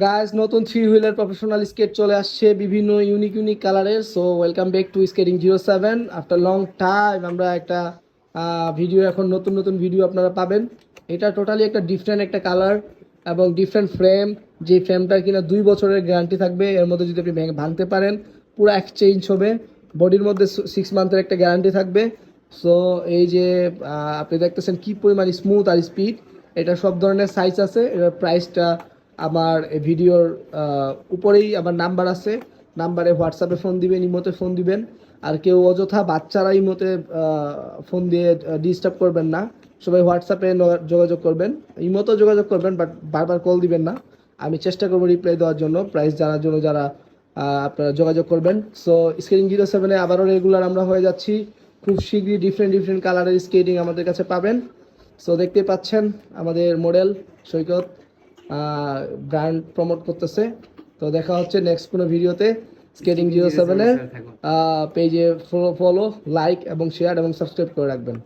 Guys নতুন three wheeler professional স্কেট চলে আসছে, বিভিন্ন ইউনিক ইউনিক কালারের so welcome back to skating zero seven after long time আমরা একটা ভিডিও এখন নতুন নতুন ভিডিও আপনারা পাবেন। এটা টোটালি একটা ডিফারেন্ট একটা কালার এবং ডিফারেন্ট ফ্রেম যে ফ্রেমটার কিনা দুই বছরের গ্যারান্টি থাকবে, এর মধ্যে যদি আপনি ভেঙে- ভাঙতে পারেন, পুরো এক্সচেঞ্জ হবে। বডির মধ্যে সিক্স মান্থের একটা গ্যারান্টি থাকবে। সো এই যে আপনি দেখতেছেন কি পরিমাণ স্মুথ আর স্পিড এটা সব ধরনের সাইজ আছে। এটার প্রাইসটা আমার ভিডিওর উপরেই আমার নাম্বার আছে। নাম্বারে হোয়াটসঅ্যাপে ফোন দিবেন, ইমোতে ফোন দিবেন। আর কেউ অযথা বাচ্চারা ইমোতে ফোন দিয়ে ডিস্টার্ব করবেন না। সবাই হোয়াটসঅ্যাপে যোগাযোগ করবেন। ইমোতেও যোগাযোগ করবেন বাট বারবার কল দিবেন না। আমি চেষ্টা করব রিপ্লাই দেওয়ার জন্য প্রাইস জানার জন্য যারা আপনারা যোগাযোগ করবেন। সো স্কেটিং জিরো সেভেনে আবারও রেগুলার আমরা হয়ে যাচ্ছি। খুব শীঘ্রই ডিফারেন্ট ডিফারেন্ট কালারের স্কেটিং আমাদের কাছে পাবেন। সো দেখতে পাচ্ছেন আমাদের মডেল সৈকত। ব্র্যান্ড প্রমোট করতেছে। তো দেখা হচ্ছে নেক্সট কোনো ভিডিওতে স্কেটিং জিরো সেভেনের পেজে ফলো লাইক এবং শেয়ার এবং সাবস্ক্রাইব করে রাখবেন।